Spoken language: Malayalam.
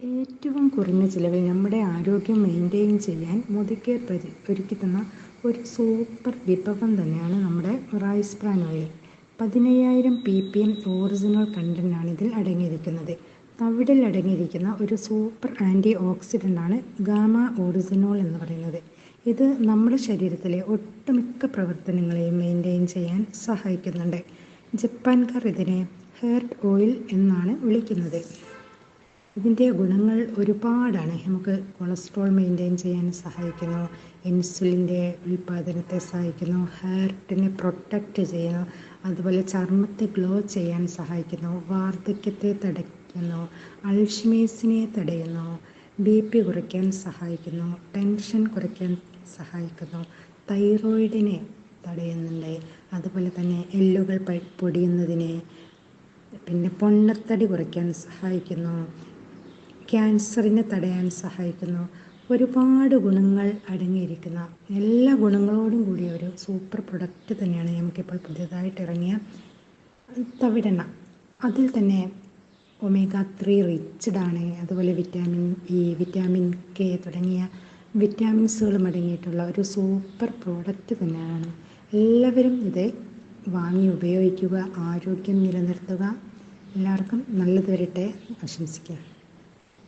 ഏറ്റവും കുറഞ്ഞ ചിലവിൽ നമ്മുടെ ആരോഗ്യം മെയിന്റെയിൻ ചെയ്യാൻ മോദികെയർ പരി ഒരുക്കിത്തന്ന ഒരു സൂപ്പർ വിഭവം തന്നെയാണ് നമ്മുടെ റൈസ് ബ്രാൻ ഓയിൽ പതിനയ്യായിരം പി പി എം ഒറിജിനൽ കണ്ടന്റാണ് ഇതിൽ അടങ്ങിയിരിക്കുന്നത്. തവിടിൽ അടങ്ങിയിരിക്കുന്ന ഒരു സൂപ്പർ ആന്റി ആണ് ഗാമ ഒറിജിനോൾ എന്ന് പറയുന്നത്. ഇത് നമ്മുടെ ശരീരത്തിലെ ഒട്ടുമിക്ക പ്രവർത്തനങ്ങളെയും മെയിന്റെയിൻ ചെയ്യാൻ സഹായിക്കുന്നുണ്ട്. ജപ്പാൻകാർ ഇതിനെ ഹെയർ ഓയിൽ എന്നാണ് വിളിക്കുന്നത്. ഇതിന്റെ ഗുണങ്ങൾ ഒരുപാടാണ്. നമുക്ക് കൊളസ്ട്രോൾ മെയിന്റെയിൻ ചെയ്യാൻ സഹായിക്കുന്നു. ഇൻസുലിന്റെ ഉൽപ്പാദനത്തെ സഹായിക്കുന്നു. ഹാർട്ടിനെ പ്രൊട്ടക്റ്റ് ചെയ്യുന്നു. അതുപോലെ ചർമ്മത്തെ ഗ്ലോ ചെയ്യാൻ സഹായിക്കുന്നു. വാർദ്ധക്യത്തെ തടയ്ക്കുന്നു. അൾഷിമേഴ്സിനെ തടയുന്നു. ബി പി കുറയ്ക്കാൻ സഹായിക്കുന്നു. ടെൻഷൻ കുറയ്ക്കാൻ സഹായിക്കുന്നു. തൈറോയിഡിനെ തടയുന്നുണ്ട്. അതുപോലെ തന്നെ എല്ലുകൾ പൊടിയുന്നതിനെ. പിന്നെ പൊണ്ണത്തടി കുറയ്ക്കാൻ സഹായിക്കുന്നു. ക്യാൻസറിനെ തടയാൻ സഹായിക്കുന്നു. ഒരുപാട് ഗുണങ്ങൾ അടങ്ങിയിരിക്കുന്ന എല്ലാ ഗുണങ്ങളോടും കൂടിയ ഒരു സൂപ്പർ പ്രൊഡക്റ്റ് തന്നെയാണ് നമുക്കിപ്പോൾ പുതിയതായിട്ട് ഇറങ്ങിയ തവിടെണ്ണ. അതിൽ തന്നെ ഒമേഗ ത്രീ റിച്ച്ഡ് ആണ് അതുപോലെ വിറ്റാമിൻ ഇ വിറ്റാമിൻ കെ തുടങ്ങിയ വിറ്റാമിൻസുകളും അടങ്ങിയിട്ടുള്ള ഒരു സൂപ്പർ പ്രോഡക്റ്റ് തന്നെയാണ്. എല്ലാവരും ഇത് വാങ്ങി ഉപയോഗിക്കുക ആരോഗ്യം നിലനിർത്തുക. എല്ലാവർക്കും നല്ലത് വരട്ടെ ആശംസിക്കുക